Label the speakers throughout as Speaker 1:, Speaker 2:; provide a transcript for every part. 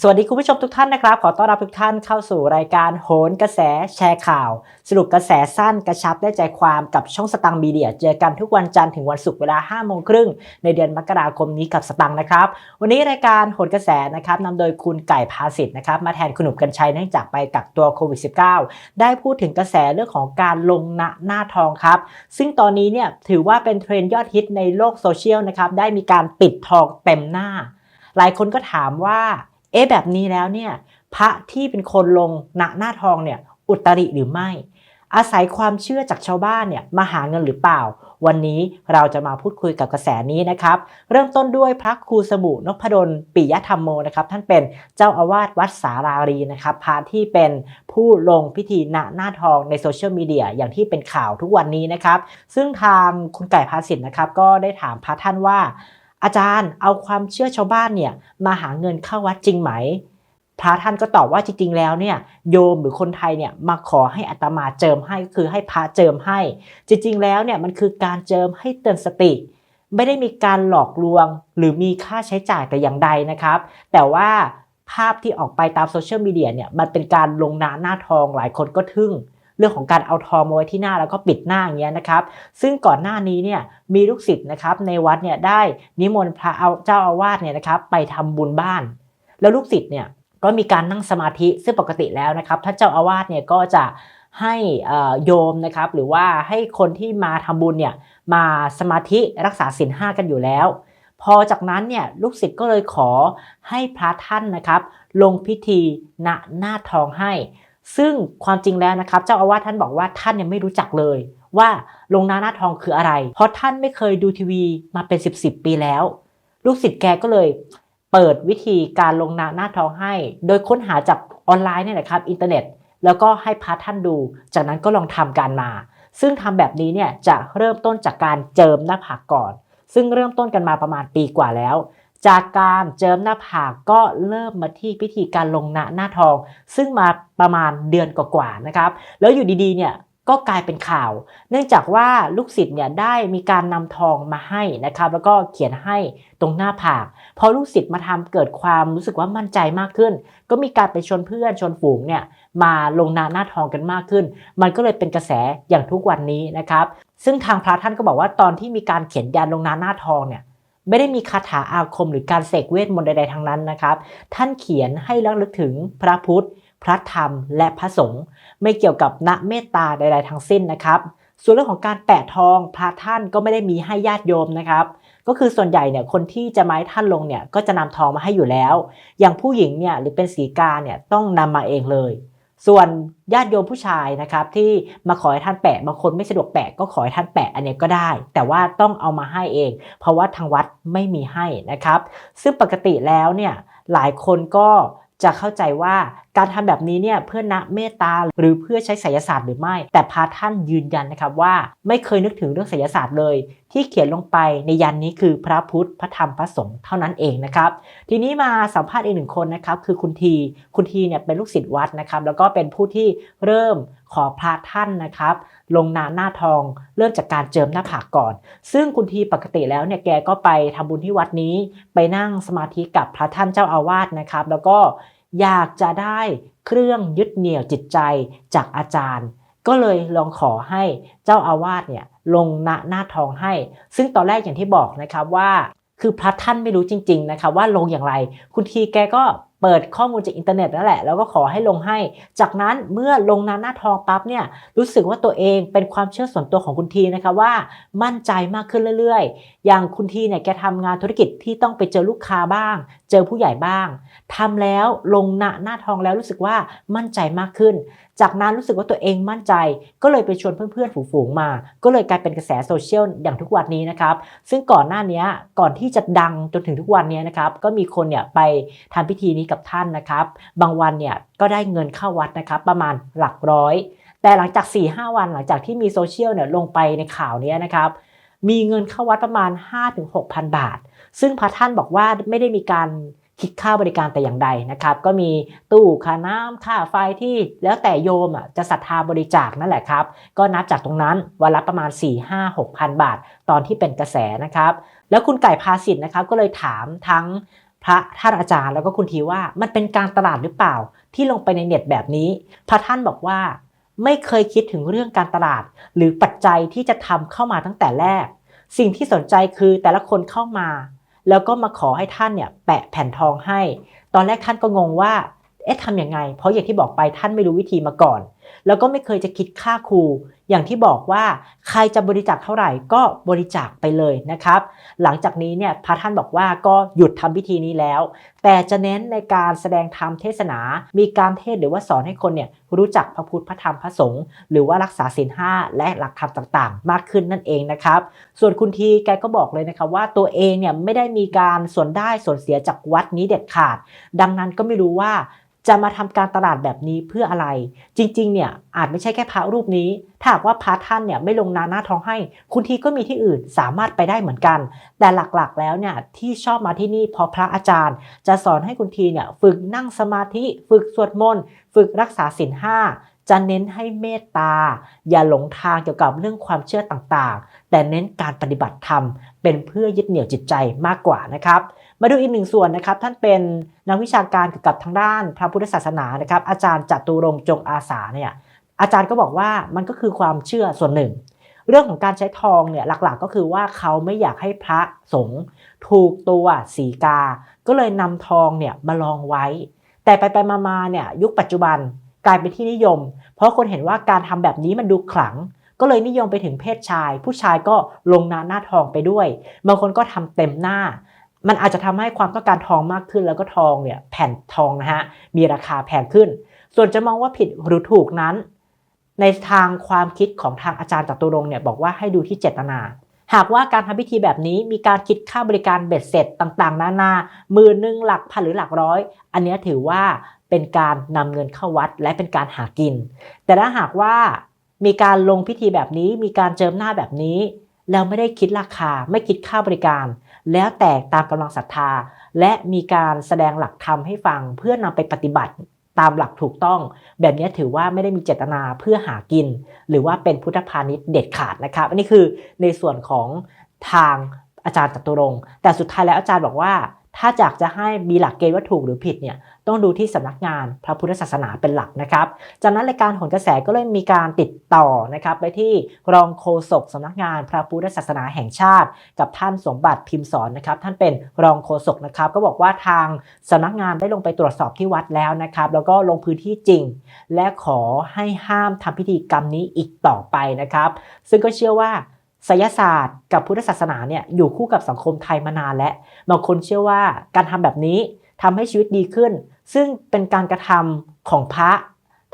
Speaker 1: สวัสดีคุณผู้ชมทุกท่านนะครับ ขอต้อนรับทุกท่านเข้าสู่รายการโหนกระแสแชร์ข่าว สรุปกระแสสั้นกระชับได้ใจความกับช่องสตังมีเดีย เจอกันทุกวันจันทร์ถึงวันศุกร์เวลา5โมงครึ่งในเดือนมกราคมนี้กับสตังนะครับ วันนี้รายการโหนกระแสนะครับนำโดยคุณไก่พาสิทธ์นะครับมาแทนคุณหนุ่มกัญชัยเนื่องจากไปกักตัวโควิด -19 ได้พูดถึงกระแสเรื่องของการลงหน้าหน้าทองครับ ซึ่งตอนนี้เนี่ยถือว่าเป็นเทรนด์ยอดฮิตในโลกโซเชียลนะครับได้มีการปิดทองเต็มหน้า หลายคนก็ถามว่า เอ๊ะแบบนี้แล้วเนี่ยพระที่เป็นคนลงหน้าหน้าทองเนี่ยอุตริหรือไม่ อาศัยความเชื่อจากชาวบ้านเนี่ยมาหาเงินหรือเปล่า วันนี้เราจะมาพูดคุยกับกระแสนี้นะครับ เริ่มต้นด้วยพระครูสมุนพดลปิยธรรมโมนะครับท่านเป็นเจ้าอาวาสวัดสารารีนะครับพระที่เป็นผู้ลงพิธีณหน้าทองในโซเชียลมีเดียอย่างที่เป็นข่าวทุกวันนี้นะครับ ซึ่งทางคุณไก่พาสิทธ์นะครับก็ได้ถามพระท่านว่า อาจารย์เอาความเชื่อชาวบ้านเนี่ยมาหาเงินเข้าวัดจริงไหม พระท่านก็ตอบว่าจริงๆแล้วเนี่ยโยมหรือคนไทยเนี่ยมาขอให้อัตมาเจิมให้ก็คือให้พระเจิมให้ จริงๆแล้วเนี่ยมันคือการเจิมให้เตือนสติ ไม่ได้มีการหลอกลวง หรือมีค่าใช้จ่ายแต่อย่างใดนะครับ แต่ว่าภาพที่ออกไปตามโซเชียลมีเดียเนี่ยมันเป็นการลงหน้าหน้าทองหลายคนก็ทึ่ง เรื่องของการเอาทองมาไว้ที่หน้าแล้วก็ปิดหน้าอย่างเงี้ยนะครับ ซึ่งก่อนหน้านี้เนี่ยมีลูกศิษย์นะครับในวัดเนี่ยได้นิมนต์พระเอาเจ้าอาวาสเนี่ยนะครับ ไปทำบุญบ้าน แล้วลูกศิษย์เนี่ยก็มีการนั่งสมาธิซึ่งปกติแล้วนะครับท่านเจ้าอาวาสเนี่ยก็จะให้โยมนะครับหรือว่าให้คนที่มาทำบุญเนี่ยมาสมาธิรักษาศีลห้ากันอยู่แล้ว พอจากนั้นเนี่ยลูกศิษย์ก็เลยขอให้พระท่านนะครับ ลงพิธีณหน้าทองให้ ซึ่งความจริงแล้วนะครับ เจ้าอาวาสท่านบอกว่าท่านยังไม่รู้จักเลยว่าลงหน้าหน้าทองคืออะไร เพราะท่านไม่เคยดูทีวีมาเป็น 10บสปีแล้ว ลูกศิษย์แกก็เลย เปิดวิธีการลงหน้าหน้าทองให้ โดยค้นหาจากออนไลน์เนี่ยนะครับ อินเทอร์เน็ต แล้วก็ให้พระท่านดู จากนั้นก็ลองทำการมา ซึ่งทำแบบนี้เนี่ยจะเริ่มต้นจากการเจิมหน้าผากก่อน ซึ่งเริ่มต้นกันมาประมาณปีกว่าแล้ว จากการเจิมหน้าผากก็เริ่มมาที่พิธีการลงหน้าหน้าทอง ซึ่งมาประมาณเดือนกว่าๆนะครับ แล้วอยู่ดีๆเนี่ยก็กลายเป็นข่าว เนื่องจากว่าลูกศิษย์เนี่ยได้มีการนำทองมาให้นะครับ แล้วก็เขียนให้ตรงหน้าผาก พอลูกศิษย์มาทำเกิดความรู้สึกว่ามั่นใจมากขึ้น ก็มีการไปชวนเพื่อนชวนฝูงเนี่ยมาลงหน้าหน้าทองกันมากขึ้น มันก็เลยเป็นกระแสอย่างทุกวันนี้นะครับ ซึ่งทางพระท่านก็บอกว่าตอนที่มีการเขียนยันลงหน้าหน้าทองเนี่ย ไม่ได้มีคาถาอาคมหรือการเสกเวทมนต์ใดๆทั้งนั้นนะครับ ท่านเขียนให้ระลึกถึงพระพุทธ พระธรรม และพระสงฆ์ไม่เกี่ยวกับณเมตตาใด ๆ ทั้งสิ้นนะครับ ส่วนเรื่องของการแปะทองพระท่านก็ไม่ได้มีให้ญาติโยมนะครับก็คือส่วนใหญ่เนี่ยคนที่จะมาท่านลงเนี่ยก็จะนำทองมาให้อยู่แล้ว อย่างผู้หญิงเนี่ยหรือเป็นสีกาเนี่ยต้องนำมาเองเลย ส่วนญาติโยมผู้ชายนะครับที่มาขอให้ท่านแปะบางคนไม่สะดวกแปะก็ขอให้ท่านแปะอันนี้ก็ได้ แต่ว่าต้องเอามาให้เอง เพราะว่าทางวัดไม่มีให้นะครับ ซึ่งปกติแล้วเนี่ยหลายคนก็ จะเข้าใจว่าการทำแบบนี้เนี่ยเพื่อนะเมตตาหรือเพื่อใช้ไสยศาสตร์หรือไม่ แต่พาท่านยืนยันนะครับว่าไม่เคยนึกถึงเรื่องไสยศาสตร์เลย ที่เขียนลงไปในยันนี้คือพระพุทธพระธรรมพระสงฆ์เท่านั้นเองนะครับ ทีนี้มาสัมภาษณ์อีกหนึ่งคนนะครับคือคุณที คุณทีเนี่ยเป็นลูกศิษย์วัดนะครับแล้วก็เป็นผู้ที่เริ่ม ขอพระท่านนะครับ ลงนาหน้าทองเริ่มจากการเจิมหน้าผากก่อน ซึ่งคุณทีปกติแล้วเนี่ยแกก็ไปทำบุญที่วัดนี้ ไปนั่งสมาธิกับพระท่านเจ้าอาวาสนะครับ แล้วก็อยากจะได้เครื่องยึดเหนี่ยวจิตใจจากอาจารย์ ก็เลยลองขอให้เจ้าอาวาสเนี่ยลงนาหน้าทองให้ ซึ่งตอนแรกอย่างที่บอกนะครับว่า คือพระท่านไม่รู้จริง ๆ นะครับว่าลงอย่างไร คุณทีแกก็ เปิดข้อมูลจากอินเทอร์เน็ตนั่นแหละแล้วก็ขอให้ลงให้ จากนั้นเมื่อลงหน้าหน้าทองปั๊บเนี่ยรู้สึกว่าตัวเองเป็นความเชื่อส่วนตัวของคุณทีนะคะว่ามั่นใจมากขึ้นเรื่อยๆ อย่างคุณทีเนี่ยแกทำงานธุรกิจที่ต้องไปเจอลูกค้าบ้าง เจอผู้ใหญ่บ้างทำแล้วลงหน้าหน้าทองแล้วรู้สึกว่ามั่นใจมากขึ้น จากนั้นรู้สึกว่าตัวเองมั่นใจ ก็เลยไปชวนเพื่อนๆฝูงๆมา ก็เลยกลายเป็นกระแสโซเชียลอย่างทุกวันนี้นะครับ ซึ่งก่อนหน้านี้ก่อนที่จะดังจนถึงทุกวันนี้นะครับ ก็มีคนเนี่ยไปทำพิธีนี้กับท่านนะครับ บางวันเนี่ยก็ได้เงินเข้าวัดนะครับ ประมาณหลักร้อย แต่หลังจาก 4-5 วันหลังจากที่มีโซเชียลเนี่ยลงไปในข่าวนี้นะครับมีเงินเข้าวัดประมาณ 5-6,000 บาท ซึ่งพระท่านบอกว่าไม่ได้มีการ คิดค่าบริการแต่อย่างใดนะครับ ก็มีตู้ค่าน้ำค่าไฟที่แล้วแต่โยมอะจะศรัทธาบริจาคนั่นแหละครับ ก็นับจากตรงนั้นวันละประมาณ 4 5 6 0 0บาท ตอนที่เป็นกระแสนะครับ แล้วคุณไก่พาสิทธ์นะครับ ก็เลยถามทั้งพพระท่านอาจารย์แล้วก็คุณทีว่ามันเป็นการตลาดหรือเปล่า ที่ลงไปในเน็ตแบบนี้ พระท่านบอกว่าไม่เคยคิดถึงเรื่องการตลาด หรือปัจจัยที่จะทำเข้ามาตั้งแต่แรก สิ่งที่สนใจคือแต่ละคนเข้ามา แล้วก็มาขอให้ท่านเนี่ยแปะแผ่นทองให้ ตอนแรกท่านก็งงว่าเอ๊ะทำยังไง เพราะอย่างที่บอกไปท่านไม่รู้วิธีมาก่อน แล้วก็ไม่เคยจะคิดค่าครู อย่างที่บอกว่าใครจะบริจาคเท่าไหร่ก็บริจาคไปเลยนะครับ หลังจากนี้เนี่ยพระท่านบอกว่าก็หยุดทำพิธีนี้แล้ว แต่จะเน้นในการแสดงธรรมเทศนา มีการเทศหรือว่าสอนให้คนเนี่ยรู้จักพระพุทธพระธรรมพระสงฆ์หรือว่ารักษาศีลห้าและหลักธรรมต่างๆ มากขึ้นนั่นเองนะครับ ส่วนคุณทีแกก็บอกเลยนะครับว่าตัวเองเนี่ยไม่ได้มีการส่วนได้ส่วนเสียจากวัดนี้เด็ดขาด ดังนั้นก็ไม่รู้ว่า จะมาทำการตลาดแบบนี้เพื่ออะไร จริง ๆ เนี่ยอาจไม่ใช่แค่พระรูปนี้ ถ้าหากว่าพระท่านเนี่ยไม่ลงนาหน้าทองให้ คุณทีก็มีที่อื่นสามารถไปได้เหมือนกัน แต่หลักๆ แล้วเนี่ยที่ชอบมาที่นี่เพอพระอาจารย์ จะสอนให้คุณทีเนี่ยฝึกนั่งสมาธิ ฝึกสวดมนต์ ฝึกรักษาศีลห้า จะเน้นให้เมตตา อย่าหลงทางเกี่ยวกับเรื่องความเชื่อต่างๆ แต่เน้นการปฏิบัติธรรม เป็นเพื่อยึดเหนี่ยวจิตใจมากกว่านะครับ มาดูอีกหนึ่งส่วนนะครับ ท่านเป็นนักวิชาการเกี่ยวกับทางด้านพระพุทธศาสนานะครับ อาจารย์จตุรงจงอาสาเนี่ยอาจารย์ก็บอกว่ามันก็คือความเชื่อส่วนหนึ่ง เรื่องของการใช้ทองเนี่ยหลักๆ ก็คือว่าเขาไม่อยากให้พระสงฆ์ถูกตัวสีกา ก็เลยนำทองเนี่ยมาลองไว้ แต่ไปไปๆมาๆเนี่ยยุคปัจจุบัน กลายเป็นที่นิยม เพราะคนเห็นว่าการทำแบบนี้มันดูขลัง ก็เลยนิยมไปถึงเพศชาย ผู้ชายก็ลงน้าหน้าทองไปด้วยบางคนก็ทำเต็มหน้า มันอาจจะทำให้ความต้องการทองมากขึ้น แล้วก็ทองเนี่ยแผ่นทองนะฮะมีราคาแพงขึ้น ส่วนจะมองว่าผิดหรือถูกนั้น ในทางความคิดของทางอาจารย์จตุรงค์เนี่ยบอกว่าให้ดูที่เจตนา หากว่าการทำพิธีแบบนี้มีการคิดค่าบริการเบ็ดเสร็จต่างๆ นานาหมื่นหนึ่งหลักพันหรือหลักร้อย อันเนี้ยถือว่าเป็นการนำเงินเข้าวัดและเป็นการหากิน แต่ถ้าหากว่ามีการลงพิธีแบบนี้ มีการเจิมหน้าแบบนี้ แล้วไม่ได้คิดราคา ไม่คิดค่าบริการ แล้วแต่ตามกำลังศรัทธา และมีการแสดงหลักธรรมให้ฟังเพื่อนำไปปฏิบัติ ตามหลักถูกต้อง แบบนี้ถือว่าไม่ได้มีเจตนาเพื่อหากิน หรือว่าเป็นพุทธพาณิชย์เด็ดขาดนะครับ อันนี้คือในส่วนของทางอาจารย์จตุรงค์แต่สุดท้ายแล้วอาจารย์บอกว่า ถ้าอยากจะให้มีหลักเกณฑ์ว่าถูกหรือผิดเนี่ยต้องดูที่สำนักงานพระพุทธศาสนาเป็นหลักนะครับ จากนั้นรายการหนกระแสก็เลยมีการติดต่อนะครับไปที่รองโฆษกสำนักงานพระพุทธศาสนาแห่งชาติ กับท่านสมบัติพิมพ์สอนนะครับ ท่านเป็นรองโฆษกนะครับ ก็บอกว่าทางสำนักงานได้ลงไปตรวจสอบที่วัดแล้วนะครับ แล้วก็ลงพื้นที่จริง และขอให้ห้ามทำพิธีกรรมนี้อีกต่อไปนะครับ ซึ่งก็เชื่อว่า ศยศาสตร์กับพุทธศาสนาเนี่ยอยู่คู่กับสังคมไทยมานานและบางคนเชื่อว่าการทำแบบนี้ทำให้ชีวิตดีขึ้น ซึ่งเป็นการกระทำของพระ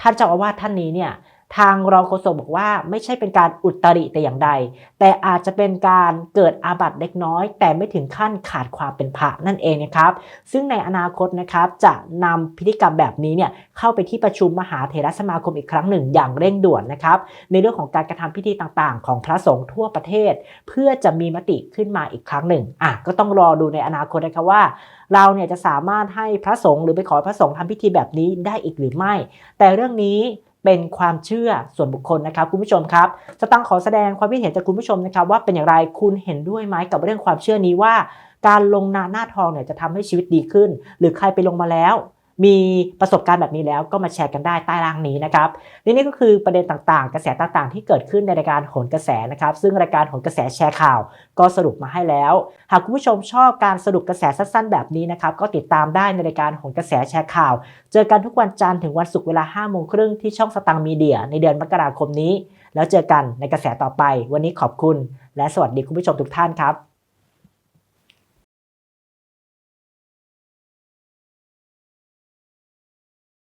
Speaker 1: ท่านเจ้าอาวาสท่านนี้เนี่ย ทางรองโฆษกบอกว่าไม่ใช่เป็นการอุตริแต่อย่างใด แต่อาจจะเป็นการเกิดอาบัติเล็กน้อย แต่ไม่ถึงขั้นขาดความเป็นพระนั่นเองนะครับ ซึ่งในอนาคตนะครับจะนำพิธีกรรมแบบนี้เนี่ยเข้าไปที่ประชุมมหาเถรสมาคมอีกครั้งหนึ่งอย่างเร่งด่วนนะครับ ในเรื่องของการกระทำพิธีต่างๆ ของพระสงฆ์ทั่วประเทศ เพื่อจะมีมติขึ้นมาอีกครั้งหนึ่งอะก็ต้องรอดูในอนาคตนะครับว่า เราเนี่ยจะสามารถให้พระสงฆ์หรือไปขอพระสงฆ์ทำพิธีแบบนี้ได้อีกหรือไม่ แต่เรื่องนี้ เป็นความเชื่อส่วนบุคคลนะครับคุณผู้ชมครับสตังขอแสดงความคิดเห็นจากคุณผู้ชมนะครับว่าเป็นอย่างไรคุณเห็นด้วยไหมกับเรื่องความเชื่อนี้ว่า การลงนาหน้าทองเนี่ยจะทำให้ชีวิตดีขึ้น หรือใครไปลงมาแล้ว มีประสบการณ์แบบนี้แล้วก็มาแชร์กันได้ใต้ล่างนี้นะครับและนี่ก็คือประเด็นต่างๆ กระแสต่างๆ ที่เกิดขึ้นในรายการโหนกระแสนะครับ ซึ่งรายการโหนกระแสแชร์ข่าว ก็สรุปมาให้แล้ว หากคุณผู้ชมชอบการสรุปกระแสสั้นๆ แบบนี้นะครับก็ติดตามได้ในรายการโหนกระแสแชร์ข่าว เจอกันทุกวันจันทร์ถึงวันศุกร์เวลา5โมงครึ่งที่ช่องสตังมีเดีย ในเดือนมกราคมนี้ แล้วเจอกันในกระแสต่อไป วันนี้ขอบคุณ และสวัสดีคุณผู้ชมทุกท่านครับ